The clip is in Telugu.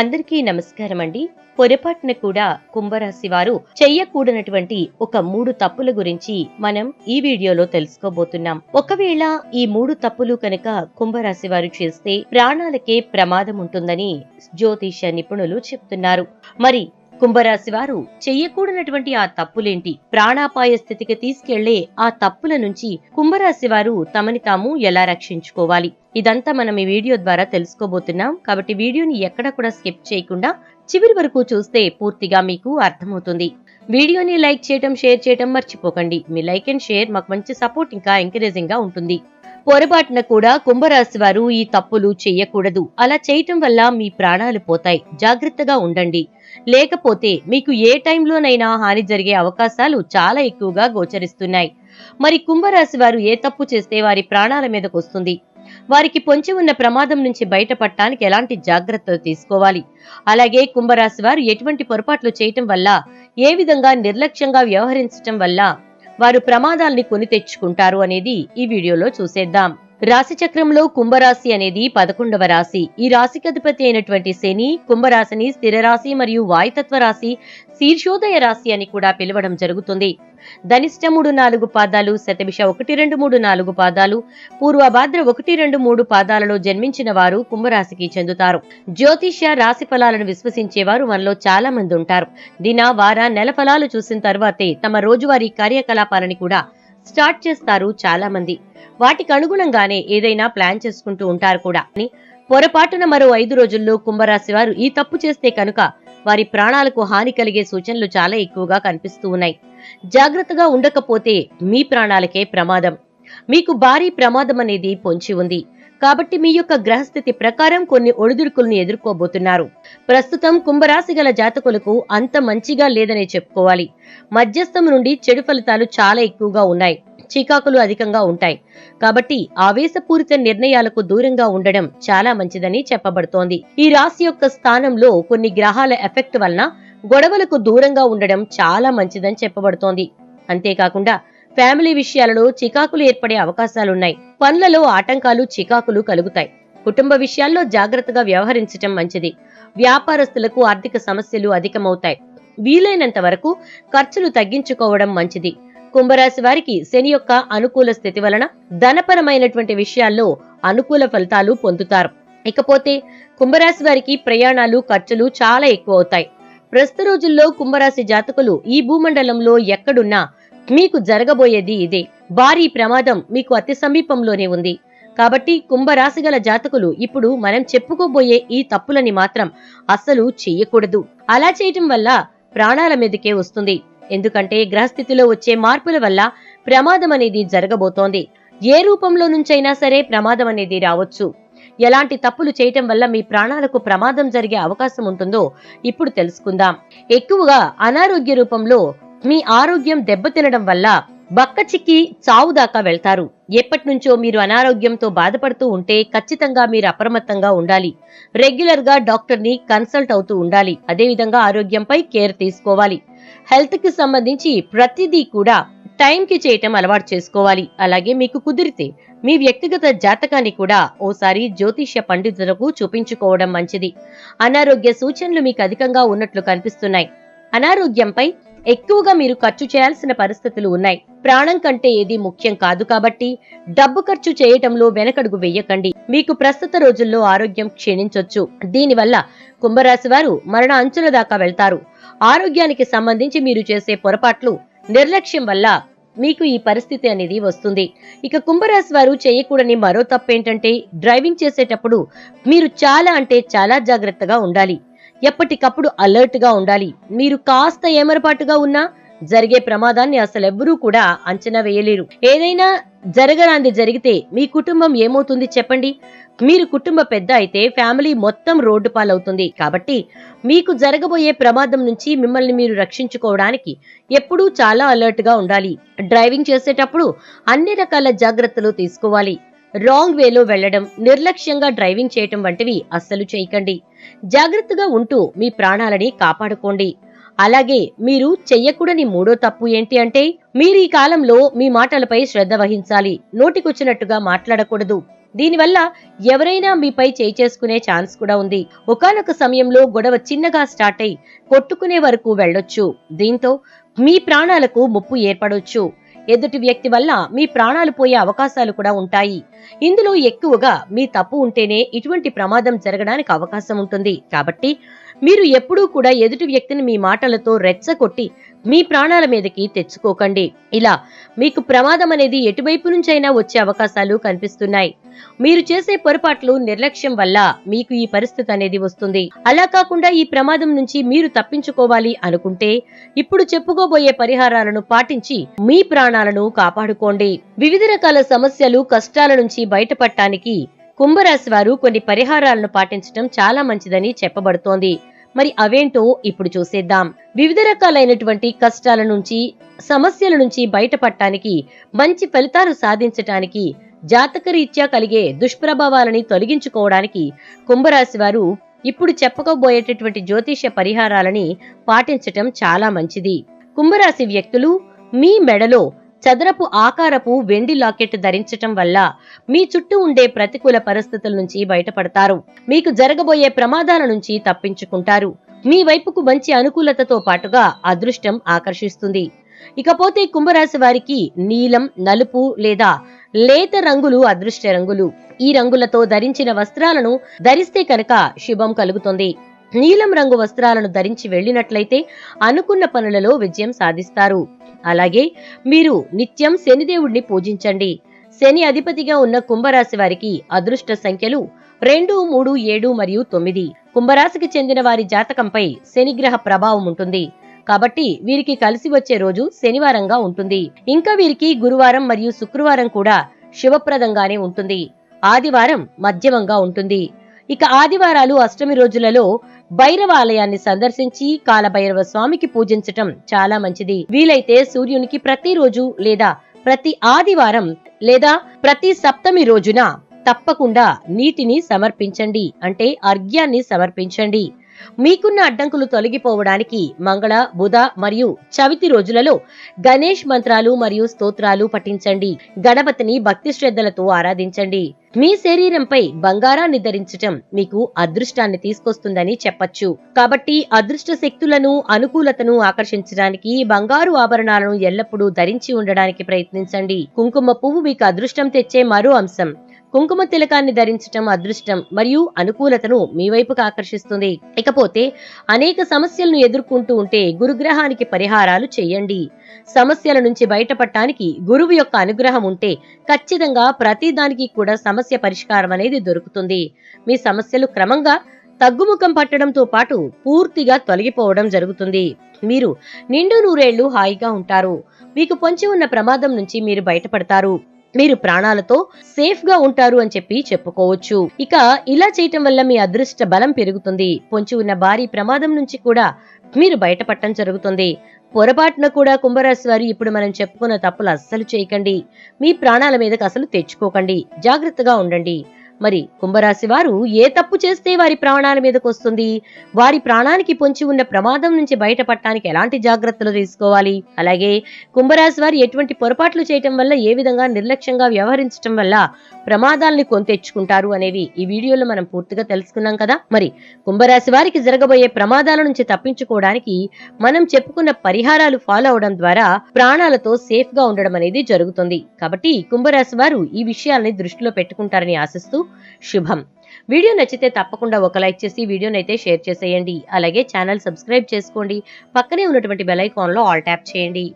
అందరికీ నమస్కారం అండి పొరపాటున కూడా కుంభరాశి వారు చెయ్యకూడనటువంటి ఒక మూడు తప్పుల గురించి మనం ఈ వీడియోలో తెలుసుకోబోతున్నాం. ఒకవేళ ఈ మూడు తప్పులు కనుక కుంభరాశి వారు చేస్తే ప్రాణాలకే ప్రమాదం ఉంటుందని జ్యోతిష నిపుణులు చెప్తున్నారు. మరి కుంభరాశి వారు చెయ్యకూడనటువంటి ఆ తప్పులేంటి? ప్రాణాపాయ స్థితికి తీసుకెళ్ళే ఆ తప్పుల నుంచి కుంభరాశి వారు తమని తాము ఎలా రక్షించుకోవాలి? ఇదంతా మనం ఈ వీడియో ద్వారా తెలుసుకోబోతున్నాం. కాబట్టి వీడియోని ఎక్కడ కూడా స్కిప్ చేయకుండా చివరి వరకు చూస్తే పూర్తిగా మీకు అర్థమవుతుంది. వీడియోని లైక్ చేయటం షేర్ చేయటం మర్చిపోకండి. మీ లైక్ అండ్ షేర్ మాకు మంచి సపోర్ట్ ఇంకా ఎంకరేజింగ్గా ఉంటుంది. పొరపాటున కూడా కుంభరాశి వారు ఈ తప్పులు చేయకూడదు. అలా చేయటం వల్ల మీ ప్రాణాలు పోతాయి. జాగ్రత్తగా ఉండండి. లేకపోతే మీకు ఏ టైంలోనైనా హాని జరిగే అవకాశాలు చాలా ఎక్కువగా గోచరిస్తున్నాయి. మరి కుంభరాశి వారు ఏ తప్పు చేస్తే వారి ప్రాణాల మీదకు వస్తుంది? వారికి పొంచి ఉన్న ప్రమాదం నుంచి బయటపడటానికి ఎలాంటి జాగ్రత్తలు తీసుకోవాలి? అలాగే కుంభరాశి వారు ఎటువంటి పొరపాట్లు చేయటం వల్ల ఏ విధంగా నిర్లక్ష్యంగా వ్యవహరించటం వల్ల వారు ప్రమాదాల్ని కొని తెచ్చుకుంటారు అనేది ఈ వీడియోలో చూసేద్దాం. రాశి చక్రంలో కుంభరాశి అనేది పదకొండవ రాశి. ఈ రాశికి అధిపతి అయినటువంటి శని కుంభరాశిని స్థిర రాశి మరియు వాయుతత్వ రాశి శీర్షోదయ రాశి అని కూడా పిలవడం జరుగుతుంది. ధనిష్ట మూడు నాలుగు పాదాలు శతభిష ఒకటి రెండు మూడు నాలుగు పాదాలు పూర్వభాద్ర ఒకటి రెండు మూడు పాదాలలో జన్మించిన వారు కుంభరాశికి చెందుతారు. జ్యోతిష్య రాశి ఫలాలను విశ్వసించేవారు మనలో చాలా మంది ఉంటారు. దిన వార నెల ఫలాలు చూసిన తర్వాతే తమ రోజువారీ కార్యకలాపాలని కూడా స్టార్ట్ చేస్తారు చాలా మంది వాటికి అనుగుణంగానే ఏదైనా ప్లాన్ చేసుకుంటూ ఉంటారు కూడా. అని పొరపాటున మరో ఐదు రోజుల్లో కుంభరాశి వారు ఈ తప్పు చేస్తే కనుక వారి ప్రాణాలకు హాని కలిగే సూచనలు చాలా ఎక్కువగా కనిపిస్తూ ఉన్నాయి. జాగ్రత్తగా ఉండకపోతే మీ ప్రాణాలకే ప్రమాదం. మీకు భారీ ప్రమాదం అనేది పొంచి ఉంది. కాబట్టి మీ యొక్క గ్రహస్థితి ప్రకారం కొన్ని ఒడిదుడుకులను ఎదుర్కోబోతున్నారు. ప్రస్తుతం కుంభరాశి గల జాతకులకు అంత మంచిగా లేదనే చెప్పుకోవాలి. మధ్యస్థం నుండి చెడు ఫలితాలు చాలా ఎక్కువగా ఉన్నాయి. చికాకులు అధికంగా ఉంటాయి. కాబట్టి ఆవేశపూరిత నిర్ణయాలకు దూరంగా ఉండడం చాలా మంచిదని చెప్పబడుతోంది. ఈ రాశి యొక్క స్థానంలో కొన్ని గ్రహాల ఎఫెక్ట్ వలన గొడవలకు దూరంగా ఉండడం చాలా మంచిదని చెప్పబడుతోంది. అంతేకాకుండా ఫ్యామిలీ విషయాలలో చికాకులు ఏర్పడే అవకాశాలున్నాయి. పనులలో ఆటంకాలు చికాకులు కలుగుతాయి. కుటుంబ విషయాల్లో జాగ్రత్తగా వ్యవహరించటం మంచిది. వ్యాపారస్తులకు ఆర్థిక సమస్యలు అధికమవుతాయి. వీలైనంత వరకు ఖర్చులు తగ్గించుకోవడం మంచిది. కుంభరాశి వారికి శని యొక్క అనుకూల స్థితి వలన ధనపరమైనటువంటి విషయాల్లో అనుకూల ఫలితాలు పొందుతారు. ఇకపోతే కుంభరాశి వారికి ప్రయాణాలు ఖర్చులు చాలా ఎక్కువ అవుతాయి ప్రస్తుత రోజుల్లో కుంభరాశి జాతకులు ఈ భూమండలంలో ఎక్కడున్నా మీకు జరగబోయేది ఇదే. భారీ ప్రమాదం మీకు అతి సమీపంలోనే ఉంది. కాబట్టి కుంభరాశి గల జాతకులు ఇప్పుడు మనం చెప్పుకోబోయే ఈ తప్పులని మాత్రం అస్సలు చెయ్యకూడదు. అలా చేయటం వల్ల ప్రాణాల మీదకే వస్తుంది. ఎందుకంటే గ్రహస్థితిలో వచ్చే మార్పుల వల్ల ప్రమాదం అనేది జరగబోతోంది. ఏ రూపంలో నుంచైనా సరే ప్రమాదం అనేది రావచ్చు. ఎలాంటి తప్పులు చేయటం వల్ల మీ ప్రాణాలకు ప్రమాదం జరిగే అవకాశం ఉంటుందో ఇప్పుడు తెలుసుకుందాం. ఎక్కువగా అనారోగ్య రూపంలో మీ ఆరోగ్యం దెబ్బతినడం వల్ల బక్క చిక్కి చావు దాకా వెళ్తారు. ఎప్పటి నుంచో మీరు అనారోగ్యంతో బాధపడుతూ ఉంటే ఖచ్చితంగా మీరు అప్రమత్తంగా ఉండాలి. రెగ్యులర్గా డాక్టర్ని కన్సల్ట్ అవుతూ ఉండాలి. అదేవిధంగా ఆరోగ్యంపై కేర్ తీసుకోవాలి. హెల్త్కి సంబంధించి ప్రతిదీ కూడా టైం కి చేయటం అలవాటు చేసుకోవాలి. అలాగే మీకు కుదిరితే మీ వ్యక్తిగత జాతకాన్ని కూడా ఓసారి జ్యోతిష్య పండితులకు చూపించుకోవడం మంచిది. అనారోగ్య సూచనలు మీకు అధికంగా ఉన్నట్లు కనిపిస్తున్నాయి. అనారోగ్యంపై ఎక్కువగా మీరు ఖర్చు చేయాల్సిన పరిస్థితులు ఉన్నాయి. ప్రాణం కంటే ఏది ముఖ్యం కాదు కాబట్టి డబ్బు ఖర్చు చేయటంలో వెనకడుగు వెయ్యకండి మీకు ప్రస్తుత రోజుల్లో ఆరోగ్యం క్షీణించొచ్చు. దీనివల్ల కుంభరాశి వారు మరణ అంచుల దాకా వెళ్తారు. ఆరోగ్యానికి సంబంధించి మీరు చేసే పొరపాట్లు నిర్లక్ష్యం వల్ల మీకు ఈ పరిస్థితి అనేది వస్తుంది. ఇక కుంభరాశి వారు చేయకూడని మరో తప్పేంటంటే డ్రైవింగ్ చేసేటప్పుడు మీరు చాలా అంటే చాలా జాగ్రత్తగా ఉండాలి. ఎప్పటికప్పుడు అలర్ట్గా ఉండాలి. మీరు కాస్త ఏమరపాటుగా ఉన్నా జరిగే ప్రమాదాన్ని అసలెవ్వరూ కూడా అంచనా వేయలేరు. ఏదైనా జరగరాంది జరిగితే మీ కుటుంబం ఏమవుతుంది చెప్పండి. మీరు కుటుంబ పెద్ద అయితే ఫ్యామిలీ మొత్తం రోడ్డు పాలవుతుంది. కాబట్టి మీకు జరగబోయే ప్రమాదం నుంచి మిమ్మల్ని మీరు రక్షించుకోవడానికి ఎప్పుడూ చాలా అలర్ట్గా ఉండాలి. డ్రైవింగ్ చేసేటప్పుడు అన్ని రకాల జాగ్రత్తలు తీసుకోవాలి. రాంగ్ వేలో వెళ్ళడం నిర్లక్ష్యంగా డ్రైవింగ్ చేయటం వంటివి అస్సలు చేయకండి. జాగ్రత్తగా ఉంటూ మీ ప్రాణాలని కాపాడుకోండి. అలాగే మీరు చెయ్యకూడని మూడో తప్పు ఏంటి అంటే మీరు ఈ కాలంలో మీ మాటలపై శ్రద్ధ వహించాలి. నోటికొచ్చినట్టుగా మాట్లాడకూడదు. దీనివల్ల ఎవరైనా మీపై చేయి చేసుకునే ఛాన్స్ కూడా ఉంది. ఒకానొక సమయంలో గొడవ చిన్నగా స్టార్ట్ అయి కొట్టుకునే వరకు వెళ్ళొచ్చు. దీంతో మీ ప్రాణాలకు ముప్పు ఏర్పడొచ్చు. ఎదుటి వ్యక్తి వల్ల మీ ప్రాణాలు పోయే అవకాశాలు కూడా ఉంటాయి. ఇందులో ఎక్కువగా మీ తప్పు ఉంటేనే ఇటువంటి ప్రమాదం జరగడానికి అవకాశం ఉంటుంది. కాబట్టి మీరు ఎప్పుడూ కూడా ఎదుటి వ్యక్తిని మీ మాటలతో రెచ్చగొట్టి మీ ప్రాణాల మీదకి తెచ్చుకోకండి. ఇలా మీకు ప్రమాదం అనేది ఎటువైపు నుంచైనా వచ్చే అవకాశాలు కనిపిస్తున్నాయి. మీరు చేసే పొరపాట్లు నిర్లక్ష్యం వల్ల మీకు ఈ పరిస్థితి అనేది వస్తుంది. అలా కాకుండా ఈ ప్రమాదం నుంచి మీరు తప్పించుకోవాలి అనుకుంటే ఇప్పుడు చెప్పుకోబోయే పరిహారాలను పాటించి మీ ప్రాణాలను కాపాడుకోండి. వివిధ రకాల సమస్యలు కష్టాల నుంచి బయటపడటానికి కుంభరాశి వారు కొన్ని పరిహారాలను పాటించడం చాలా మంచిదని చెప్పబడుతోంది. మరి అవేంటో ఇప్పుడు చూసేద్దాం. వివిధ రకాలైనటువంటి కష్టాల నుంచి సమస్యల నుంచి బయటపడటానికి మంచి ఫలితాలు సాధించటానికి జాతకరీత్యా కలిగే దుష్ప్రభావాలని తొలగించుకోవడానికి కుంభరాశి వారు ఇప్పుడు చెప్పకపోయేటటువంటి జ్యోతిష పరిహారాలని పాటించటం చాలా మంచిది. కుంభరాశి వ్యక్తులు మీ మెడలో చదరపు ఆకారపు వెండి లాకెట్ ధరించటం వల్ల మీ చుట్టూ ఉండే ప్రతికూల పరిస్థితుల నుంచి బయటపడతారు. మీకు జరగబోయే ప్రమాదాల నుంచి తప్పించుకుంటారు. మీ వైపుకు మంచి అనుకూలతతో పాటుగా అదృష్టం ఆకర్షిస్తుంది. ఇకపోతే కుంభరాశి వారికి నీలం నలుపు లేదా లేత రంగులు అదృష్ట రంగులు. ఈ రంగులతో ధరించిన వస్త్రాలను ధరిస్తే కనుక శుభం కలుగుతుంది. నీలం రంగు వస్త్రాలను ధరించి వెళ్ళినట్లయితే అనుకున్న పనులలో విజయం సాధిస్తారు. అలాగే మీరు నిత్యం శనిదేవుడిని పూజించండి. శని అధిపతిగా ఉన్న కుంభరాశి వారికి అదృష్ట సంఖ్యలు రెండు మూడు ఏడు మరియు తొమ్మిది. కుంభరాశికి చెందిన వారి జాతకంపై శనిగ్రహ ప్రభావం ఉంటుంది. కాబట్టి వీరికి కలిసి వచ్చే రోజు శనివారంగా ఉంటుంది. ఇంకా వీరికి గురువారం మరియు శుక్రవారం కూడా శుభప్రదంగానే ఉంటుంది. ఆదివారం మధ్యమంగా ఉంటుంది. ఇక ఆదివారాలు అష్టమి రోజులలో భైరవ ఆలయాన్ని సందర్శించి కాలభైరవ స్వామికి పూజించటం చాలా మంచిది. వీలైతే సూర్యునికి ప్రతిరోజు లేదా ప్రతి ఆదివారం లేదా ప్రతి సప్తమి రోజున తప్పకుండా నీటిని సమర్పించండి. అంటే అర్ఘ్యాన్ని సమర్పించండి. మీకున్న అడ్డంకులు తొలగిపోవడానికి మంగళ బుధ మరియు చవితి రోజులలో గణేష్ మంత్రాలు మరియు స్తోత్రాలు పఠించండి. గణపతిని భక్తి శ్రద్ధలతో ఆరాధించండి. మీ శరీరంపై బంగారాన్ని ధరించటం మీకు అదృష్టాన్ని తీసుకొస్తుందని చెప్పచ్చు. కాబట్టి అదృష్ట శక్తులను అనుకూలతను ఆకర్షించడానికి బంగారు ఆభరణాలను ఎల్లప్పుడూ ధరించి ఉండడానికి ప్రయత్నించండి. కుంకుమ పువ్వు మీకు అదృష్టం తెచ్చే మరో అంశం. కుంకుమ తిలకాన్ని ధరించటం అదృష్టం మరియు అనుకూలతను మీ వైపుకు ఆకర్షిస్తుంది. ఇకపోతే అనేక సమస్యలను ఎదుర్కొంటూ ఉంటే గురుగ్రహానికి పరిహారాలు చేయండి. సమస్యల నుంచి బయటపడటానికి గురువు యొక్క అనుగ్రహం ఉంటే ఖచ్చితంగా ప్రతి దానికి కూడా సమస్య పరిష్కారం అనేది దొరుకుతుంది. మీ సమస్యలు క్రమంగా తగ్గుముఖం పట్టడంతో పాటు పూర్తిగా తొలగిపోవడం జరుగుతుంది. మీరు నిండు నూరేళ్ళు హాయిగా ఉంటారు. మీకు పొంచి ఉన్న ప్రమాదం నుంచి మీరు బయటపడతారు. మీరు ప్రాణాలతో సేఫ్గా ఉంటారు అని చెప్పి చెప్పుకోవచ్చు. ఇక ఇలా చేయటం వల్ల మీ అదృష్ట బలం పెరుగుతుంది. పొంచి ఉన్న భారీ ప్రమాదం నుంచి కూడా మీరు బయటపడటం జరుగుతుంది. పొరపాటున కూడా కుంభరాశి వారు ఇప్పుడు మనం చెప్పుకున్న తప్పులు అస్సలు చేయకండి. మీ ప్రాణాల మీదకి అసలు తెచ్చుకోకండి. జాగ్రత్తగా ఉండండి. మరి కుంభరాశి వారు ఏ తప్పు చేస్తే వారి ప్రాణాల మీదకు వస్తుంది? వారి ప్రాణానికి పొంచి ఉన్న ప్రమాదం నుంచి బయటపడటానికి ఎలాంటి జాగ్రత్తలు తీసుకోవాలి? అలాగే కుంభరాశి వారు ఎటువంటి పొరపాట్లు చేయటం వల్ల ఏ విధంగా నిర్లక్ష్యంగా వ్యవహరించటం వల్ల ప్రమాదాల్ని కొంతెచ్చుకుంటారు అనేవి ఈ వీడియోలో మనం పూర్తిగా తెలుసుకున్నాం కదా? మరి కుంభరాశి వారికి జరగబోయే ప్రమాదాల నుంచి తప్పించుకోవడానికి మనం చెప్పుకున్న పరిహారాలు ఫాలో అవడం ద్వారా ప్రాణాలతో సేఫ్గా ఉండడం అనేది జరుగుతుంది. కాబట్టి కుంభరాశి వారు ఈ విషయాల్ని దృష్టిలో పెట్టుకుంటారని ఆశిస్తూ శుభం. వీడియో నచ్చితే తప్పకుండా ఒక లైక్ చేసి వీడియోని అయితే షేర్ చేసేయండి. అలాగే ఛానల్ సబ్స్క్రైబ్ చేసుకోండి. పక్కనే ఉన్నటువంటి బెల్ ఐకాన్లో ఆల్ ట్యాప్ చేయండి.